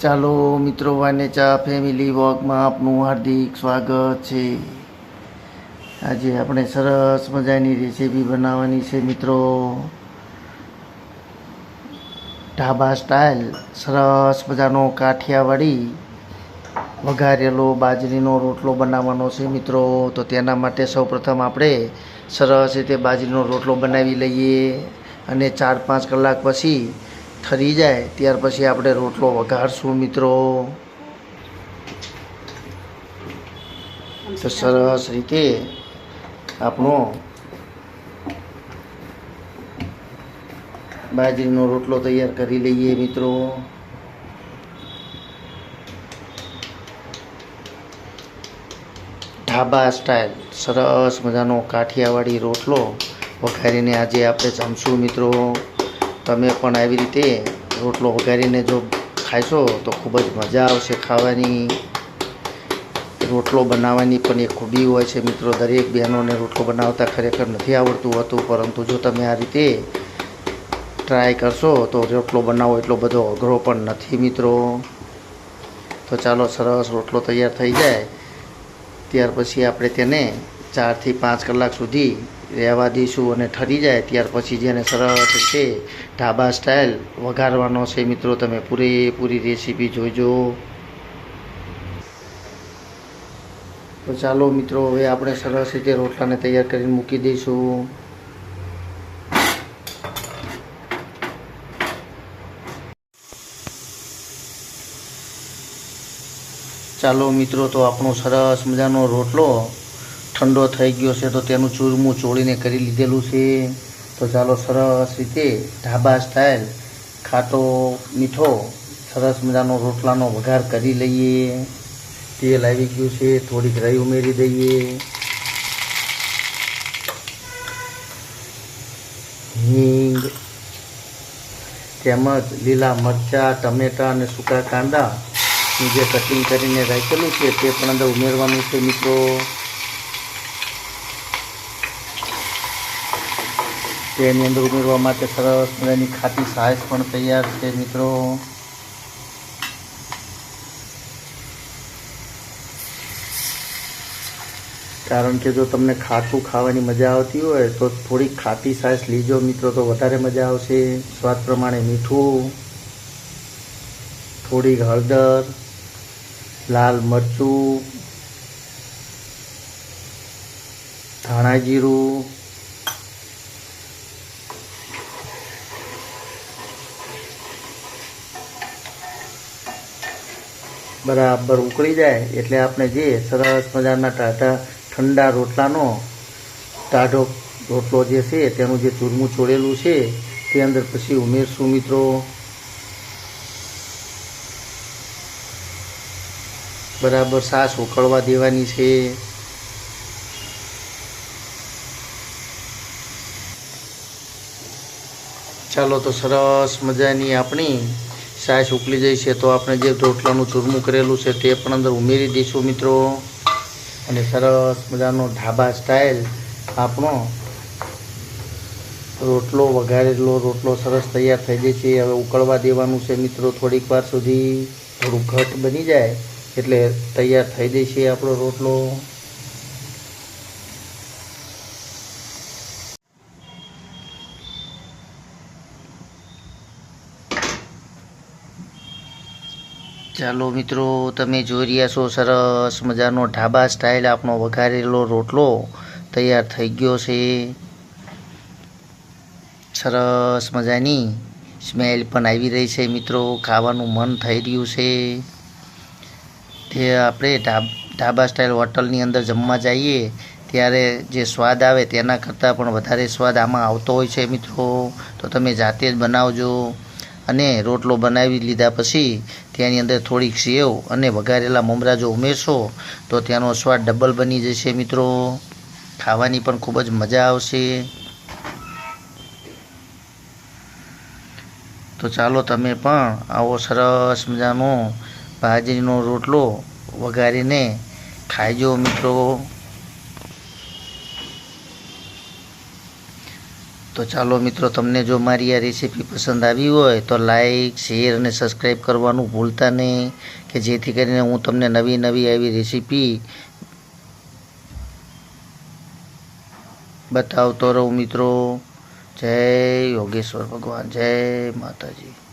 ચાલો મિત્રો વાનેચા ફેમિલી વોકમાં આપનું હાર્દિક સ્વાગત છે. આજે આપણે સરસ મજાની રેસીપી બનાવવાની છે મિત્રો. ઢાબા સ્ટાઇલ સરસ મજાનો કાઠિયાવાડી, વઘારેલો બાજરીનો રોટલો બનાવવાનો છે મિત્રો. તો તેના માટે સૌપ્રથમ આપણે સરસ રીતે બાજરીનો રોટલો બનાવી લઈએ અને ચાર પાંચ કલાક પછી ઠરી જાય, ત્યાર પછી આપણે રોટલો વઘારશું મિત્રો. તો સરસ રીતે આપણો બાજરીનો રોટલો તૈયાર કરી લઈએ મિત્રો. ઢાબા સ્ટાઇલ, સરસ મજાનો કાઠિયાવાડી રોટલો વઘારીને આજે આપણે જમશું મિત્રો. તમે પણ આવી રીતે રોટલો વઘારીને જો ખાશો તો ખૂબ જ મજા આવશે ખાવાની. રોટલો બનાવવાની પણ એક ખૂબી હોય છે મિત્રો. દરેક બહેનોને રોટલો બનાવતા ખરેખર નથી આવડતું હોતું, પરંતુ જો તમે આ રીતે ટ્રાય કરશો, તો રોટલો બનાવો એટલો બધો અઘરો પણ નથી મિત્રો. તો ચાલો સરસ રોટલો તૈયાર થઈ જાય. ત્યાર પછી આપણે તેને ચારથી પાંચ કલાક સુધી રહેવા દઈશું અને ઠરી જાય, ત્યાર પછી જેને સરસ છે ઢાબા સ્ટાઇલ વઘારવાનો છે મિત્રો, તમે પૂરેપૂરી રેસીપી જોઈજો તો ચાલો મિત્રો, હવે આપણે સરસ રીતે રોટલાને તૈયાર કરીને મૂકી દઈશું. ચાલો મિત્રો, તો આપણો સરસ મજાનો રોટલો ઠંડો થઈ ગયો છે તો તેનું ચૂરમું ચોળીને કરી લીધેલું છે. તો ચાલો સરસ રીતે ઢાબા સ્ટાઇલ ખાટો, મીઠો, સરસ મજાનો રોટલાનો વઘાર કરી લઈએ. તેલ આવી ગયું છે, થોડીક રહી ઉમેરી દઈએ. હિંગ, તેમજ લીલા મરચાં, ટમેટાં અને સૂકા કાંદા, જે કટિંગ કરીને રાખેલું છે તે પણ અંદર ઉમેરવાનું છે મિત્રો. તેની અંદર ઉમેરવા માટે સરસ મજાની ખાટી સાઈઝ પણ તૈયાર છે, મિત્રો. કારણ કે જો તમને ખાટું ખાવાની મજા આવતી હોય, તો થોડીક ખાટી સાઈઝ લીજો, મિત્રો, તો વધારે મજા આવશે. સ્વાદ પ્રમાણે મીઠું, થોડીક હળદર, લાલ મરચું ધાણા જીરું બરાબર ઉકળી જાય એટલે આપણે જે સરસ મજાના ટાઢા ઠંડા રોટલાનો ટાઢો રોટલો જે છે તેનું જે ચૂરમું ચોળેલું છે, તે અંદર પછી ઉમેરશું મિત્રો. બરાબર સાસ ઉકળવા દેવાની છે. ચાલો તો સરસ મજાની આપણી સાસ ઉકલી જાય છે તો આપણે જે રોટલાનું ચૂરમું કરેલું છે તે પણ અંદર ઉમેરી દઈશું મિત્રો. અને સરસ મજાનો ઢાબા સ્ટાઇલ આપણો રોટલો વઘારેલો, રોટલો સરસ તૈયાર થઈ જાય છે. હવે ઉકળવા દેવાનું છે મિત્રો થોડીક વાર સુધી. થોડું ઘટ બની જાય એટલે તૈયાર થઈ જાય છે આપણો રોટલો. ચાલો મિત્રો, તમે જોઈ રહ્યા છો સરસ મજાનો ઢાબા સ્ટાઇલ આપણો વઘારેલો રોટલો તૈયાર થઈ ગયો છે. સરસ મજાની સ્મેલ પણ આવી રહી છે મિત્રો, ખાવાનું મન થઈ રહ્યું છે. તે આપણે ઢાબા સ્ટાઇલ હોટલની અંદર જમવા જઈએ, ત્યારે જે સ્વાદ આવે તેના કરતાં પણ વધારે સ્વાદ આમાં આવતો હોય છે મિત્રો. તો તમે જાતે જ બનાવજો. અને રોટલો બનાવી લીધા પછી તેની અંદર થોડીક સેવ અને વઘારેલા મમરા જો ઉમેરશો, તો તેનો સ્વાદ ડબલ બની જશે મિત્રો. ખાવાની પણ ખૂબ જ મજા આવશે. તો ચાલો તમે પણ આવો સરસ મજાનો બાજરીનો રોટલો વઘારીને ખાઈજો મિત્રો. તો ચાલો મિત્રો, તમને જો મારી આ રેસીપી પસંદ આવી હોય, તો લાઇક શેર અને સબસ્ક્રાઈબ કરવાનું ભૂલતા નહીં, કે જેથી કરીને હું તમને નવી નવી આવી રેસીપી બતાવતો રહું મિત્રો. જય યોગેશ્વર ભગવાન, જય માતાજી.